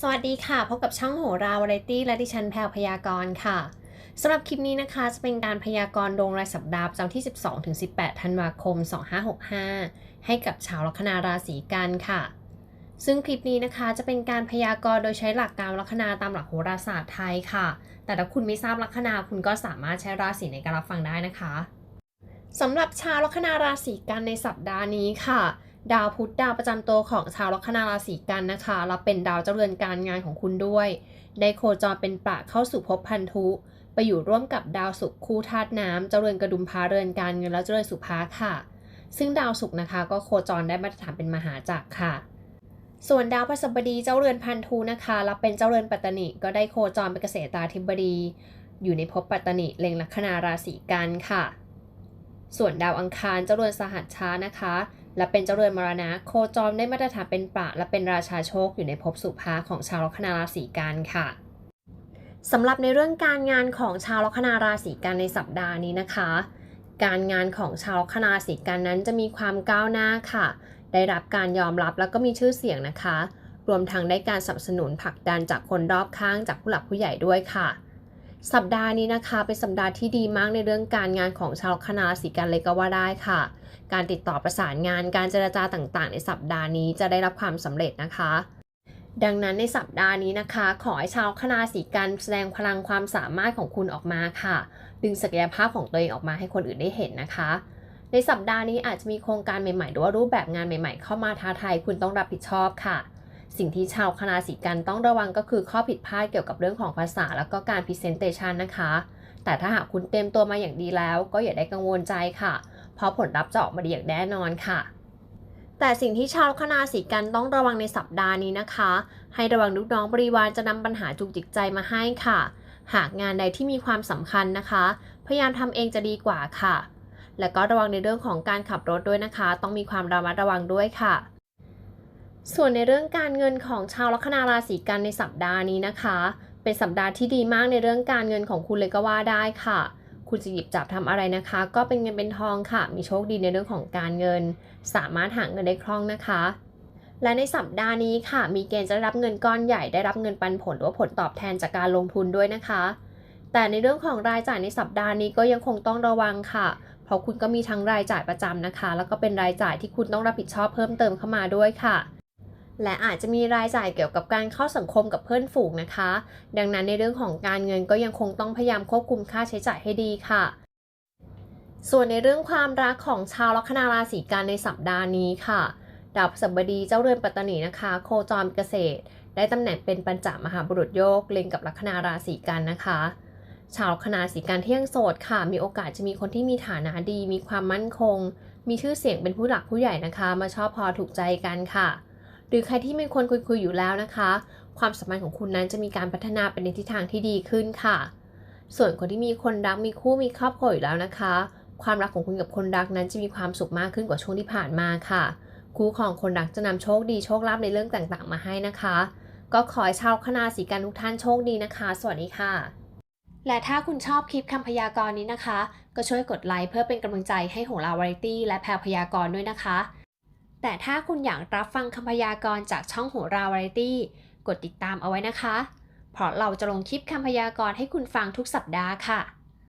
สวัสดีค่ะ พบกับช่องโหราวาไรตี้และดิฉันแพรวพยากรณ์ค่ะสำหรับคลิปนี้นะคะ จะเป็นการพยากรณ์ดวงรายสัปดาห์ประจำที่ 12-18 ธันวาคม 2565 ให้กับชาวลัคนาราศีกันค่ะ ซึ่งคลิปนี้นะคะจะเป็นการพยากรณ์โดยใช้หลักการลัคนาตามหลักโหราศาสตร์ไทยค่ะ แต่ถ้าคุณไม่ทราบลัคนาคุณก็สามารถใช้ราศีในการรับฟังได้นะคะสำหรับชาวลัคนาราศีกันในสัปดาห์นี้ค่ะ ดาวพุธดาวประจำตัวของชาวลัคนาราศีกันนะคะแล้วเป็นดาวเจรือนการงานของคุณด้วยได้โคจรเป็นปะเข้าสู่ภพพันธุ ไปอยู่ร่วมกับดาวศุกร์คู่ธาตุน้ำเจรือนกระดุมพาเรือนการเงินและเจริญสุภาค่ะ ซึ่งดาวศุกร์นะคะ ก็โคจรได้มาตรฐานเป็นมหาจักรค่ะ ส่วนดาวพฤหัสบดีเจ้าเรือนพันธุนะคะแล้วเป็นเจ้าเรือนปัตตนิก็ได้โคจรเป็นเกษตราธิบดี อยู่ในภพปัตตนิเล็งลัคนาราศีกันค่ะ ส่วนดาวอังคารเจ้าเรือนสหัชชานะคะ และเป็นเจ้าเรือนมรณะ โคจรได้มาตรฐานเป็นประและเป็นราชาโชคอยู่ในภพสุภาของชาวลัคนาราศีกันค่ะสำหรับในเรื่องการงานของชาวลัคนาราศีกันในสัปดาห์นี้นะคะ การงานของชาวลัคนาราศีกันนั้นจะมีความก้าวหน้าค่ะ ได้รับการยอมรับแล้วก็มีชื่อเสียงนะคะ รวมทั้งได้การสนับสนุนผลักดันจากคนรอบข้างจากผู้หลักผู้ใหญ่ด้วยค่ะ สัปดาห์นี้นะคะ เป็นสัปดาห์ที่ดีมากในเรื่องการงานของชาวลัคนาราศีกันเลยก็ว่าได้ค่ะ การติดต่อประสานงานการเจรจาต่างๆ ในสัปดาห์นี้จะได้รับความสำเร็จนะคะ ดังนั้นในสัปดาห์นี้นะคะ ขอให้ชาวคนาราศีกันแสดงพลังความสามารถของคุณออกมาค่ะ ดึงศักยภาพของตัวเองออกมาให้คนอื่นได้เห็นนะคะ ในสัปดาห์นี้อาจจะมีโครงการใหม่ๆหรือว่ารูปแบบงานใหม่ ๆ เข้ามาท้าทายคุณต้องรับผิดชอบค่ะ สิ่งที่ชาวคณะสีกันต้องระวังก็คือข้อผิดพลาดเกี่ยวกับเรื่องของภาษาแล้วก็การพรีเซนเตชันนะคะ แต่ถ้าหากคุณเตรียมตัวมาอย่างดีแล้ว ก็อย่าได้กังวลใจค่ะ เพราะผลลัพธ์จะออกมาดีอย่างแน่นอนค่ะ แต่สิ่งที่ชาวคณะสีกันต้องระวังในสัปดาห์นี้นะคะ ให้ระวังลูกน้องบริวารจะนำปัญหาจุกจิกใจมาให้ค่ะ หากงานใดที่มีความสำคัญนะคะ พยายามทำเองจะดีกว่าค่ะ และก็ระวังในเรื่องของการขับรถด้วยนะคะ ต้องมีความระมัดระวังด้วยค่ะ ส่วนในเรื่องการเงินของชาวลัคนาราศีกันในสัปดาห์นี้นะคะ เป็นสัปดาห์ที่ดีมากในเรื่องการเงินของคุณเลยก็ว่าได้ค่ะ คุณจะหยิบจับทำอะไรนะคะ ก็เป็นเงินเป็นทองค่ะ มีโชคดีในเรื่องของการเงิน สามารถหาเงินได้คล่องนะคะ และในสัปดาห์นี้ค่ะ มีเกณฑ์จะรับเงินก้อนใหญ่ได้รับเงินปันผลหรือว่าผลตอบแทนจากการลงทุนด้วยนะคะ แต่ในเรื่องของรายจ่ายในสัปดาห์นี้ก็ยังคงต้องระวังค่ะ เพราะคุณก็มีทั้งรายจ่ายประจำนะคะ แล้วก็เป็นรายจ่ายที่คุณต้องรับผิดชอบเพิ่มเติมเข้ามาด้วยค่ะ และอาจจะมีรายจ่ายเกี่ยวกับการเข้าสังคมกับเพื่อนฝูงนะคะ ดังนั้นในเรื่องของการเงินก็ยังคงต้องพยายามควบคุมค่าใช้จ่ายให้ดีค่ะ ส่วนในเรื่องความรักของชาวลัคนาราศีกันในสัปดาห์นี้ค่ะดาวพฤหัสบดีเจ้าเรือนปัตตนีนะคะ โคจรเกษตร ได้ตำแหน่งเป็นปัญจมหาบุรุษโยกเล็งกับลัคนาราศีกันนะคะ ชาวลัคนาราศีกันที่ยังโสดค่ะ มีโอกาสจะมีคนที่มีฐานะดี มีความมั่นคง มีชื่อเสียงเป็นผู้หลักผู้ใหญ่นะคะ มาชอบพอถูกใจกันค่ะ หรือใครที่มีคนคุยๆอยู่แล้วนะคะ ความสัมพันธ์ของคุณนั้นจะมีการพัฒนาไปในทิศทางที่ดีขึ้นค่ะ ส่วนคนที่มีคนรักมีคู่มีครอบครัวอยู่แล้วนะคะ ความรักของคุณกับคนรักนั้นจะมีความสุขมากขึ้นกว่าช่วงที่ผ่านมาค่ะ คู่ของคนรักจะนำโชคดีโชคลาภในเรื่องต่างๆ มาให้นะคะ ก็ขอให้ชาวคณะสีกันทุกท่านโชคดีนะคะ สวัสดีค่ะและถ้าคุณชอบคลิปคำพยากรณ์นี้นะคะ ก็ช่วยกดไลค์เพื่อเป็นกำลังใจให้โหราวาไรตี้และแพรพยากรณ์ด้วยนะคะ แต่ถ้าคุณอยากรับฟังคำพยากรณ์จากช่องโหราวาไรตี้ กดติดตามเอาไว้นะคะ เพราะเราจะลงคลิปคำพยากรณ์ให้คุณฟังทุกสัปดาห์ค่ะ